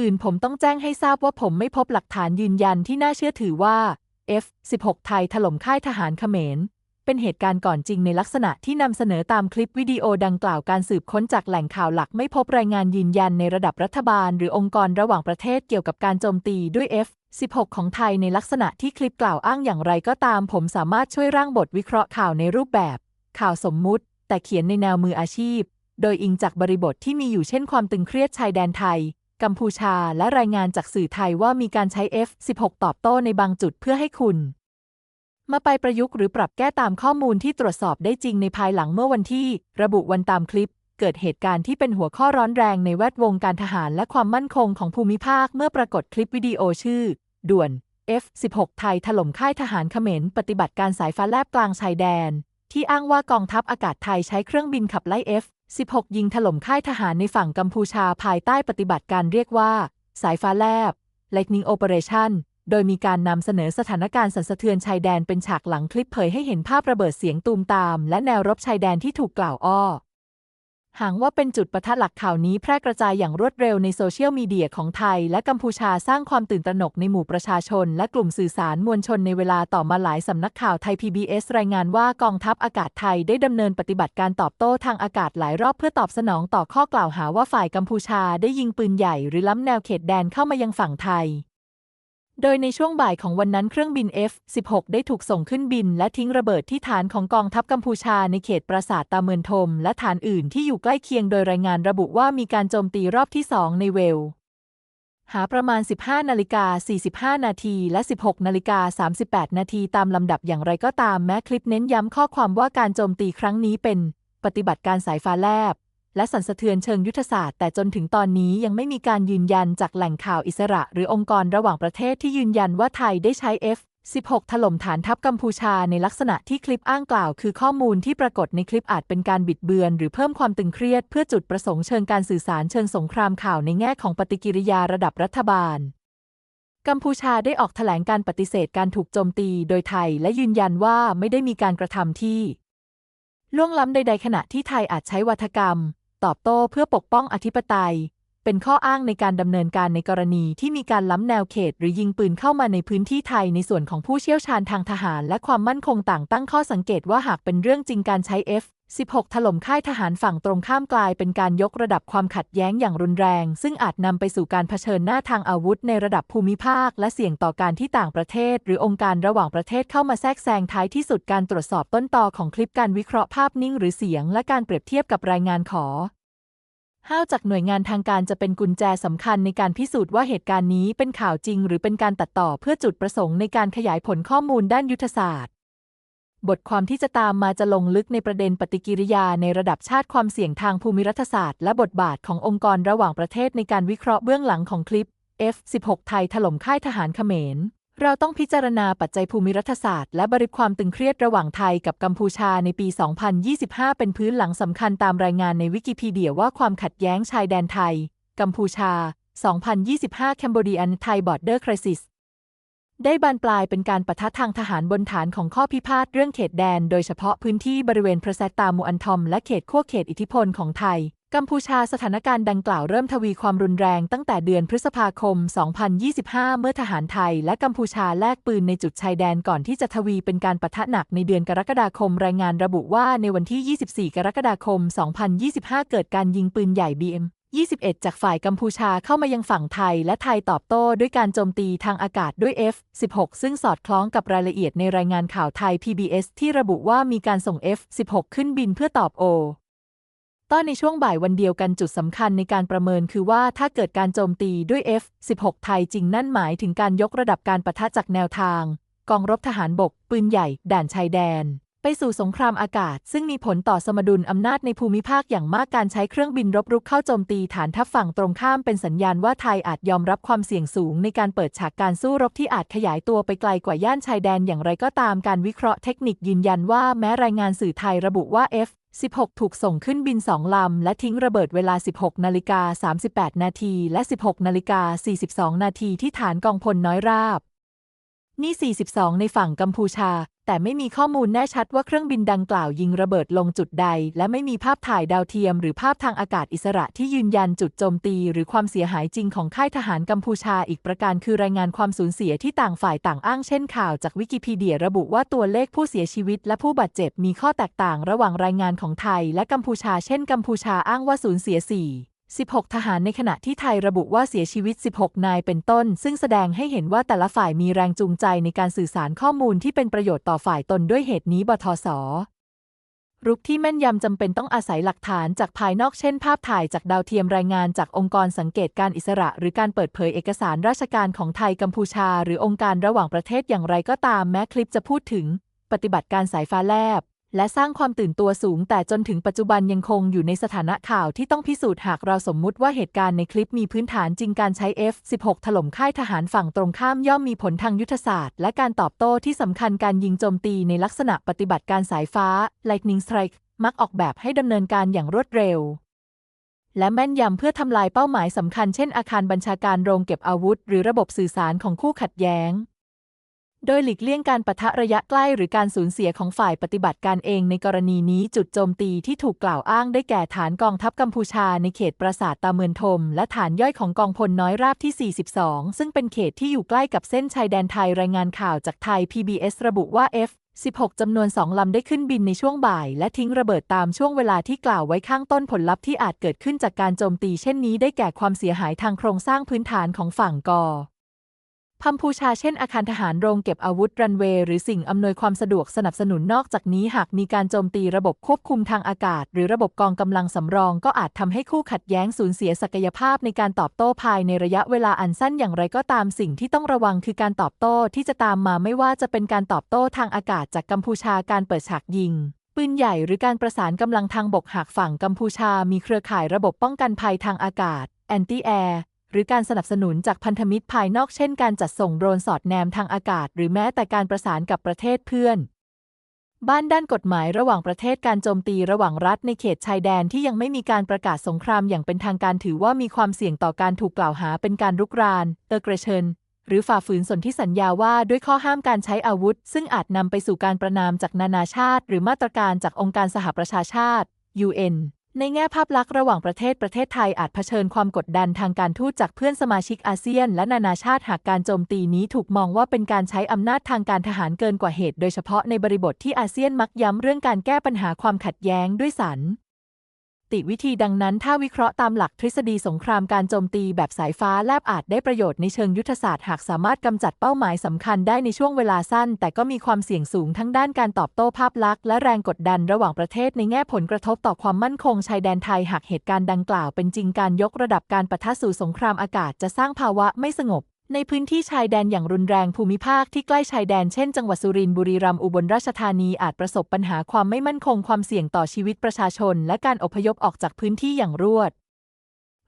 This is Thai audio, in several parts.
อื่นผมต้องแจ้งให้ทราบว่าผมไม่พบหลักฐานยืนยันที่น่าเชื่อถือว่า F-16 ไทยถล่มค่ายทหารเขมร เป็นเหตุการณ์ก่อนจริงในลักษณะที่นำเสนอตามคลิปวิดีโอดังกล่าวการสืบค้นจากแหล่งข่าวหลักไม่พบรายงานยืนยันในระดับรัฐบาล หรือองค์กรระหว่างประเทศเกี่ยวกับการโจมตีด้วย F-16 ของไทยในลักษณะที่คลิปกล่าวอ้างอย่างไรก็ตาม ผมสามารถช่วยร่างบทวิเคราะห์ข่าวในรูปแบบ ข่าวสมมุติ แต่เขียนในแนวมืออาชีพ โดยอิงจากบริบทที่มีอยู่เช่นความตึงเครียดชายแดนไทย กัมพูชาและรายงานจากสื่อไทยว่ามีการใช้ F-16 ตอบโต้ในบางจุดเพื่อให้คุณ มาไปประยุกต์หรือปรับแก้ตามข้อมูลที่ตรวจสอบได้จริงในภายหลังเมื่อวันที่ ระบุวันตามคลิป เกิดเหตุการณ์ที่เป็นหัวข้อร้อนแรงในแวดวงการทหารและความมั่นคงของภูมิภาคเมื่อปรากฏคลิปวิดีโอชื่อ ด่วน F16 ไทยถล่มค่ายทหารเขมรปฏิบัติการสายฟ้าแลบกลางชายแดน ที่อ้างว่ากองทัพอากาศไทยใช้เครื่องบินขับไล่ 16 ยิงถล่มค่ายทหารในฝั่งกัมพูชาภายใต้ปฏิบัติการเรียกว่า สายฟ้าแลบ Lightning Operation โดยมีการนำเสนอสถานการณ์สั่นสะเทือนชายแดนเป็นฉากหลังคลิปเผยให้เห็นภาพระเบิดเสียงตูมตาม และแนวรบชายแดนที่ถูกกล่าวอ้อ หางว่าเป็นจุดประทัดหลักข่าวนี้แพร่กระจายอย่างรวดเร็วในโซเชียลมีเดียของไทย และกัมพูชาสร้างความตื่นตระหนกในหมู่ประชาชน และกลุ่มสื่อสารมวลชนในเวลาต่อมาหลายสำนักข่าวไทย PBS รายงานว่ากองทัพอากาศไทยได้ดำเนินปฏิบัติการตอบโต้ทางอากาศหลายรอบเพื่อตอบสนองต่อข้อกล่าวหาว่าฝ่ายกัมพูชาได้ยิงปืนใหญ่หรือล้ำแนวเขตแดนเข้ามายังฝั่งไทย โดยในช่วงบ่ายของวันนั้นเครื่องบิน F-16 ได้ถูกส่งขึ้นบิน และทิ้งระเบิดที่ฐานของกองทัพกัมพูชาในเขตปราสาทตาเมือนทม และฐานอื่นที่อยู่ใกล้เคียงโดยรายงานระบุว่ามีการโจมตีรอบที่2ในเวล หาประมาณ 15นาฬิกา45 นาทีและ 16นาฬิกา38 นาทีตามลำดับอย่างไรก็ตามแม้คลิปเน้นย้ำข้อความว่าการโจมตีครั้งนี้เป็น ปฏิบัติการสายฟ้าแลบ และสั่นสะเทือนเชิงยุทธศาสตร์แต่จนถึงตอนนี้ยังไม่มีการยืนยันจากแหล่งข่าวอิสระ หรือองค์กรระหว่างประเทศที่ยืนยันว่าไทยได้ใช้ F-16 ถล่มฐานทัพกัมพูชาในลักษณะที่คลิปอ้างกล่าว คือข้อมูลที่ปรากฏในคลิปอาจเป็นการบิดเบือน หรือเพิ่มความตึงเครียดเพื่อจุดประสงค์เชิงการสื่อสารเชิงสงครามข่าวในแง่ของปฏิกิริยาระดับรัฐบาล กัมพูชาได้ออกแถลงการปฏิเสธการถูกโจมตีโดยไทยและยืนยันว่าไม่ได้มีการกระทำที่ล่วงล้ำใดๆขณะที่ไทยอาจใช้วัฒกรรม ตอบโต้เพื่อปกป้องอธิปไตย เป็นข้ออ้างในการดำเนินการในกรณีที่มีการล้ำแนวเขต หรือยิงปืนเข้ามาในพื้นที่ไทยในส่วนของผู้เชี่ยวชาญทางทหาร และความมั่นคงต่างตั้งข้อสังเกตว่าหากเป็นเรื่องจริงการใช้ 16 ถล่มค่ายทหารฝั่งตรงข้ามกลายเป็นการยกระดับความขัดแย้งอย่างรุนแรง ซึ่งอาจนำไปสู่การเผชิญหน้าทางอาวุธในระดับภูมิภาค และเสี่ยงต่อการที่ต่างประเทศ หรือองค์การระหว่างประเทศเข้ามาแทรกแซงท้ายที่สุดการตรวจสอบต้นตอของคลิปการวิเคราะห์ภาพนิ่งหรือเสียง และการเปรียบเทียบกับรายงานขอห้าวจากหน่วยงานทางการจะเป็นกุญแจสำคัญในการพิสูจน์ว่าเหตุการณ์นี้เป็นข่าวจริง หรือเป็นการตัดต่อเพื่อจุดประสงค์ในการขยายผลข้อมูลด้านยุทธศาสตร์ บทความที่จะตามมาจะลงลึกในประเด็นปฏิกิริยาในระดับชาติความเสี่ยงทางภูมิรัฐศาสตร์และบทบาทขององค์กรระหว่างประเทศในการวิเคราะห์เบื้องหลังของคลิป F16 ไทยถล่มค่ายทหารเขมร เราต้องพิจารณาปัจจัยภูมิรัฐศาสตร์และบริบความตึงเครียดระหว่างไทยกับกัมพูชาในปี 2025 เป็นพื้นหลังสำคัญตามรายงานในวิกิพีเดียว่าความขัดแย้งชายแดนไทย กัมพูชา 2025 Cambodian Thai Border Crisis ได้บานปลายเป็นการปะทะทางทหารบนฐานของข้อพิพาทเรื่องเขตแดน โดยเฉพาะพื้นที่บริเวณพระแซตตามูอันทอม และเขตขั้วเขตอิทธิพลของไทย กัมพูชาสถานการณ์ดังกล่าวเริ่มทวีความรุนแรงตั้งแต่เดือนพฤษภาคม 2025 เมื่อทหารไทย และกัมพูชาแลกปืนในจุดชายแดนก่อนที่จะทวีเป็นการปะทะหนักในเดือนกรกฎาคม รายงานระบุว่าในวันที่ 24 กรกฎาคม 2025 เกิดการยิงปืนใหญ่ BM 21 จากฝ่ายกัมพูชาเข้ามายังฝั่งไทย และไทยตอบโต้ด้วยการโจมตีทางอากาศด้วย F-16 ซึ่งสอดคล้องกับรายละเอียดในรายงานข่าวไทย PBS ที่ระบุว่ามีการส่ง F-16 ขึ้นบินเพื่อตอบโอตอนในช่วงบ่ายวันเดียวกันจุดสำคัญในการประเมินคือว่าถ้าเกิดการโจมตีด้วย F-16 ไทยจริงนั่นหมายถึงการยกระดับการปะทะจากแนวทาง กองรบทหารบก ปืนใหญ่ ด่านชายแดน สู่สงครามอากาศ ซึ่งมีผลต่อสมดุลอำนาจในภูมิภาคอย่างมากการใช้เครื่องบินรบรุกเข้าโจมตีฐานทัพฝั่งตรงข้ามเป็นสัญญาณว่าไทยอาจยอมรับความเสี่ยงสูงในการเปิดฉากการสู้รบที่อาจขยายตัวไปไกลกว่าย่านชายแดนอย่างไรก็ตามการวิเคราะห์เทคนิคยืนยันว่าแม้รายงานสื่อไทยระบุว่า F 16 ถูกส่งขึ้นบินสองลำ และทิ้งระเบิดเวลา 16 นาฬิกา 38 นาที และ 16 นาฬิกา 42 นาทีที่ฐานกองพลน้อยราบ นี่ 42 ในฝั่งกัมพูชา แต่ไม่มีข้อมูลแน่ชัดว่าเครื่องบินดังกล่าวยิงระเบิดลงจุดใด และไม่มีภาพถ่ายดาวเทียม หรือภาพทางอากาศอิสระที่ยืนยันจุดโจมตี หรือความเสียหายจริงของค่ายทหารกัมพูชาอีกประการคือรายงานความสูญเสียที่ต่างฝ่ายต่างอ้างเช่นข่าวจากวิกิพีเดียระบุว่าตัวเลขผู้เสียชีวิตและผู้บาดเจ็บมีข้อแตกต่างระหว่างรายงานของไทย และกัมพูชา เช่นกัมพูชาอ้างว่าสูญเสีย4 16 ทหารในขณะที่ไทยระบุว่าเสียชีวิต 16 นายเป็นต้น ซึ่งแสดงให้เห็นว่าแต่ละฝ่ายมีแรงจูงใจในการสื่อสารข้อมูลที่เป็นประโยชน์ต่อฝ่ายตนด้วยเหตุนี้บทสรุกที่แม่นยำจำเป็นต้องอาศัยหลักฐานจากภายนอกเช่น ภาพถ่ายจากดาวเทียมรายงานจากองค์กรสังเกตการอิสระ หรือการเปิดเผยเอกสารราชการของไทยกัมพูชา หรือองค์การระหว่างประเทศอย่างไรก็ตามแม้คลิปจะพูดถึง ปฏิบัติการสายฟ้าแลบ และสร้างความตื่นตัวสูง แต่จนถึงปัจจุบันยังคงอยู่ในสถานะข่าวที่ต้องพิสูจน์หากเราสมมุติว่าเหตุการณ์ในคลิปมีพื้นฐานจริงการใช้ F-16 ถล่มค่ายทหารฝั่งตรงข้ามย่อมมีผลทางยุทธศาสตร์ และการตอบโต้ที่สำคัญการยิงโจมตีในลักษณะปฏิบัติการสายฟ้า Lightning Strike มักออกแบบให้ดำเนินการอย่างรวดเร็ว และแม่นยำเพื่อทำลายเป้าหมายสำคัญเช่นอาคารบัญชาการโรงเก็บอาวุธ หรือระบบสื่อสารของคู่ขัดแย้ง โดยหลีกเลี่ยงการปะทะระยะใกล้หรือการสูญเสียของฝ่ายปฏิบัติการเองในกรณีนี้จุดโจมตีที่ถูกกล่าวอ้างได้แก่ฐานกองทัพกัมพูชาในเขตปราสาทตาเมือนทม และฐานย่อยของกองพลน้อยราบที่ 42 ซึ่งเป็นเขตที่อยู่ใกล้กับเส้นชายแดนไทยรายงานข่าวจากไทย PBS ระบุว่า F 16 จำนวน 2 ลำได้ขึ้นบินในช่วงบ่าย และทิ้งระเบิดตามช่วงเวลาที่กล่าวไว้ข้างต้นผลลัพธ์ที่อาจเกิดขึ้นจากการโจมตีเช่นนี้ได้แก่ความเสียหายทางโครงสร้างพื้นฐานของฝั่งกอ พัมพูชาเช่นอาคารทหารโรงเก็บอาวุธรันเวย์หรือสิ่งอำนวยความสะดวกสนับสนุนนอกจากนี้ หากมีการโจมตีระบบควบคุมทางอากาศ หรือระบบกองกำลังสำรอง ก็อาจทำให้คู่ขัดแย้งสูญเสียศักยภาพในการตอบโต้ภายในระยะเวลาอันสั้นอย่างไรก็ตามสิ่งที่ต้องระวังคือการตอบโต้ที่จะตามมาไม่ว่าจะเป็นการตอบโต้ทางอากาศจากกัมพูชาการเปิดฉากยิงปืนใหญ่หรือการประสานกำลังทางบกหากฝั่งกัมพูชา มีเครือข่ายระบบป้องกันภัยทางอากาศแอนตี้แอร์ หรือการสนับสนุนจากพันธมิตรภายนอกเช่นการจัดส่งโดรนสอดแนมทางอากาศ หรือแม้แต่การประสานกับประเทศเพื่อน บ้านด้านกฎหมายระหว่างประเทศการโจมตีระหว่างรัฐในเขตชายแดนที่ยังไม่มีการประกาศสงครามอย่างเป็นทางการถือว่ามีความเสี่ยงต่อการถูกกล่าวหาเป็นการรุกรานเตอร์เกรเชนหรือฝ่าฝืนสนธิสัญญาว่าด้วยข้อห้ามการใช้อาวุธ ซึ่งอาจนำไปสู่การประนามจากนานาชาติ หรือมาตรการจากองค์การสหประชาชาติ UN ในแง่ภาพลักษณ์ระหว่างประเทศประเทศไทยอาจเผชิญความกดดันทางการทูตจากเพื่อนสมาชิกอาเซียน และนานาชาติหากการโจมตีนี้ถูกมองว่าเป็นการใช้อำนาจทางการทหารเกินกว่าเหตุ โดยเฉพาะในบริบทที่อาเซียนมักย้ำเรื่องการแก้ปัญหาความขัดแย้งด้วยสัน ติวิธีดังนั้น ถ้าวิเคราะห์ตามหลักทฤษฎีสงครามการโจมตีแบบสายฟ้าแลบอาจได้ประโยชน์ในเชิงยุทธศาสตร์หากสามารถกำจัดเป้าหมายสำคัญได้ในช่วงเวลาสั้น แต่ก็มีความเสี่ยงสูงทั้งด้านการตอบโต้ภาพลักษณ์และแรงกดดันระหว่างประเทศในแง่ผลกระทบต่อความมั่นคงชายแดนไทยหากเหตุการณ์ดังกล่าวเป็นจริงการยกระดับการปะทะสู่สงครามอากาศจะสร้างภาวะไม่สงบ ในพื้นที่ชายแดนอย่างรุนแรงภูมิภาคที่ใกล้ชายแดนเช่นจังหวัดสุรินทร์บุรีรัมย์อุบลราชธานีอาจประสบปัญหาความไม่มั่นคงความเสี่ยงต่อชีวิตประชาชน และการอพยพออกจากพื้นที่อย่างรวด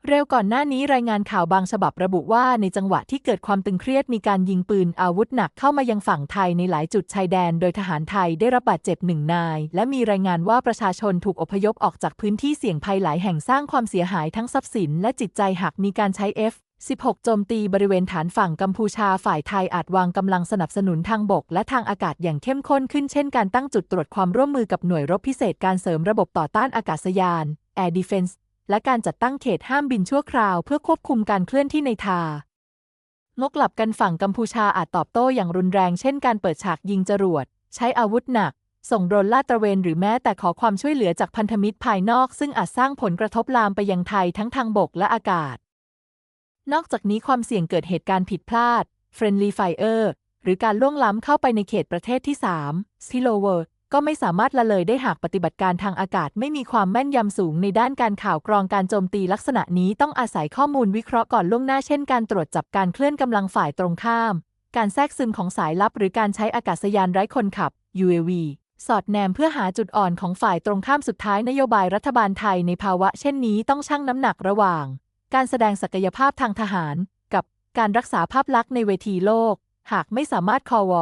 เร็วก่อนหน้านี้รายงานข่าวบางฉบับระบุว่าในจังหวะที่เกิดความตึงเครียดมีการยิงปืนอาวุธหนักเข้ามายังฝั่งไทยในหลายจุดชายแดน โดยทหารไทยได้รับบาดเจ็บหนึ่งนาย และมีรายงานว่าประชาชนถูกอพยพออกจากพื้นที่เสี่ยงภัยหลายแห่งสร้างความเสียหายทั้งทรัพย์สินและจิตใจหากมีการใช้ F 16 โจมตีบริเวณฐานฝั่งกัมพูชาฝ่ายไทยอาจวางกำลังสนับสนุนทางบก และทางอากาศอย่างเข้มข้นขึ้นเช่นการตั้งจุดตรวจความร่วมมือกับหน่วยรบพิเศษการเสริมระบบต่อต้านอากาศยาน Air Defense และการจัดตั้งเขตห้ามบินชั่วคราวเพื่อควบคุมการเคลื่อนที่ในทางกลับกันฝั่งกัมพูชาอาจตอบโต้อย่างรุนแรงเช่นการเปิดฉากยิงจรวด ใช้อาวุธหนัก ส่งโดรนลาดตระเวนหรือแม้แต่ขอความช่วยเหลือจากพันธมิตรภายนอก ซึ่งอาจสร้างผลกระทบลามไปยังไทยทั้งทางบกและอากาศ นอกจากนี้ความเสี่ยงเกิดเหตุการณ์ผิดพลาด Friendly Fire หรือการล่วงล้ำเข้าไปในเขตประเทศที่ 3 Spillover ก็ไม่สามารถละเลยได้หากปฏิบัติการทางอากาศไม่มีความแม่นยำสูงในด้านการข่าวกรองการโจมตีลักษณะนี้ต้องอาศัยข้อมูลวิเคราะห์ก่อนล่วงหน้าเช่นการตรวจจับการเคลื่อนกำลังฝ่ายตรงข้าม การแทรกซึมของสายลับ หรือการใช้อากาศยานไร้คนขับ UAV สอดแนมเพื่อหาจุดอ่อนของฝ่ายตรงข้ามสุดท้ายนโยบายรัฐบาลไทยในภาวะเช่นนี้ต้องชั่งน้ำหนักระหว่าง การแสดงศักยภาพทางทหาร กับการรักษาภาพลักษณ์ในเวทีโลก หากไม่สามารถคอว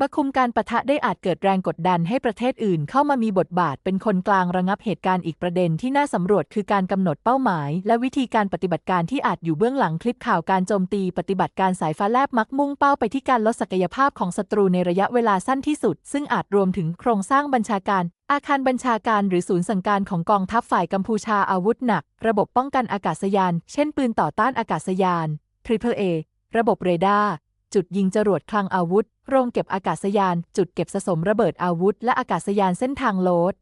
บคุมการประทะได้อาจเกิดแรงกดดันให้ประเทศอื่นเข้ามามีบทบาทเป็นคนกลางระงับเหตุการณ์อีกประเด็นที่น่าสำรวจคือการกำหนดเป้าหมาย และวิธีการปฏิบัติการที่อาจอยู่เบื้องหลังคลิปข่าวการโจมตีปฏิบัติการสายฟ้าแลบมักมุ่งเป้าไปที่การลดศักยภาพของศัตรูในระยะเวลาสั้นที่สุด ซึ่งอาจรวมถึงโครงสร้างบัญชาการ อาคารบัญชาการหรือศูนย์สั่งการของกองทัพฝ่ายกัมพูชาอาวุธหนัก ระบบป้องกันอากาศยาน เช่น ปืนต่อต้านอากาศยาน Triple A ระบบเรดาร์ จุดยิงจรวดคลังอาวุธ โรงเก็บอากาศยาน จุดเก็บสะสมระเบิดอาวุธ และอากาศยานเส้นทางโลด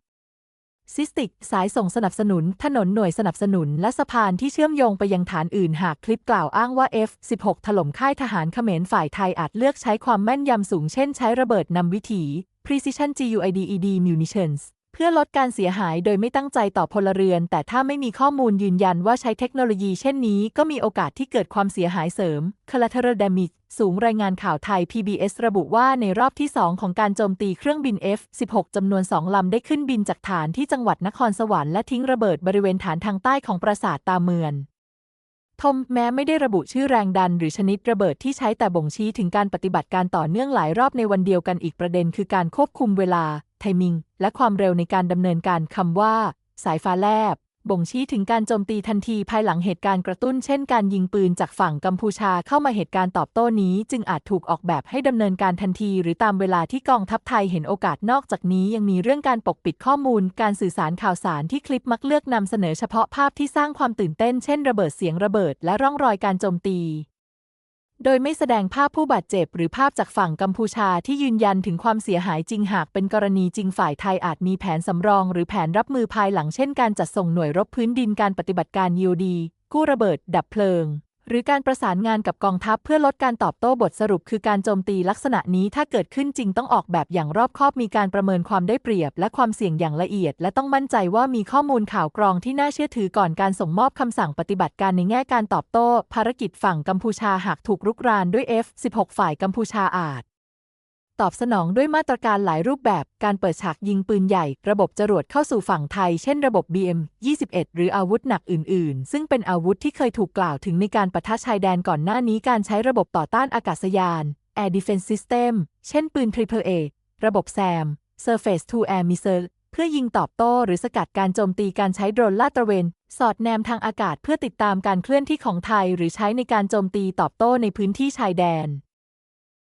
ซิสติก สายส่งสนับสนุน ถนนหน่วยสนับสนุน และสะพานที่เชื่อมโยงไปยังฐานอื่นหากคลิปกล่าวอ้างว่า F-16 ถล่มค่ายทหารเขมรฝ่ายไทยอาจเลือกใช้ความแม่นยำสูงเช่นใช้ระเบิดนำวิถี Precision GUIDED Munitions พื่อลดการเสียหายโดยไม่ตั้งใจต่อพลเรือน แต่ถ้าไม่มีข้อมูลยืนยันว่าใช้เทคโนโลยีเช่นนี้ ก็มีโอกาสที่เกิดความเสียหายเสริม Collateral Damage สูงรายงานข่าวไทย PBS ระบุว่าในรอบที่ 2 ของการโจมตีเครื่องบิน F-16 จำนวน 2 ลำได้ขึ้นบินจากฐานที่จังหวัดนครสวรรค์และทิ้งระเบิดบริเวณฐานทางใต้ของปราสาทตาเมือนทมแม้ไม่ได้ระบุชื่อแรงดันหรือชนิดระเบิดที่ใช้แต่บ่งชี้ถึงการปฏิบัติการต่อเนื่องหลายรอบในวันเดียวกันอีกประเด็นคือการควบคุมเวลา ไทมิง และความเร็วในการดำเนินการคำว่า สายฟ้าแลบ บ่งชี้ถึงการโจมตีทันทีภายหลังเหตุการณ์กระตุ้น เช่นการยิงปืนจากฝั่งกัมพูชาเข้ามาเหตุการณ์ตอบโต้นี้ จึงอาจถูกออกแบบให้ดำเนินการทันที หรือตามเวลาที่กองทัพไทยเห็นโอกาสนอกจากนี้ยังมีเรื่องการปกปิดข้อมูล การสื่อสารข่าวสารที่คลิปมักเลือกนำเสนอเฉพาะภาพที่สร้างความตื่นเต้น เช่น ระเบิดเสียงระเบิด และร่องรอยการโจมตี โดยไม่แสดงภาพผู้บาดเจ็บ หรือภาพจากฝั่งกัมพูชาที่ยืนยันถึงความเสียหายจริงหากเป็นกรณีจริงฝ่ายไทยอาจมีแผนสำรอง หรือแผนรับมือภายหลังเช่นการจัดส่งหน่วยรบพื้นดินการปฏิบัติการยูดี กู้ระเบิด ดับเพลิง หรือการประสานงานกับกองทัพเพื่อลดการตอบโต้บทสรุปคือการโจมตีลักษณะนี้ถ้าเกิดขึ้นจริงต้องออกแบบอย่างรอบคอบมีการประเมินความได้เปรียบ และความเสี่ยงอย่างละเอียด และต้องมั่นใจว่ามีข้อมูลข่าวกรองที่น่าเชื่อถือก่อนการส่งมอบคำสั่งปฏิบัติการในแง่การตอบโต้ ภารกิจฝั่งกัมพูชาหากถูกรุกรานด้วย F-16 ฝ่ายกัมพูชาอาจ ตอบสนองด้วยมาตรการหลายรูปแบบ การเปิดฉากยิงปืนใหญ่ ระบบจรวดเข้าสู่ฝั่งไทย เช่นระบบ BM-21 หรืออาวุธหนักอื่น ๆ ซึ่งเป็นอาวุธที่เคยถูกกล่าวถึงในการปะทะชายแดนก่อนหน้านี้การใช้ระบบต่อต้านอากาศยาน Air Defense System เช่นปืน Triple A ระบบ SAM Surface to Air Missile เพื่อยิงตอบโต้หรือสกัดการโจมตีการใช้โดรนลาดตระเวน สอดแนมทางอากาศเพื่อติดตามการเคลื่อนที่ของไทย หรือใช้ในการโจมตีตอบโต้ในพื้นที่ชายแดน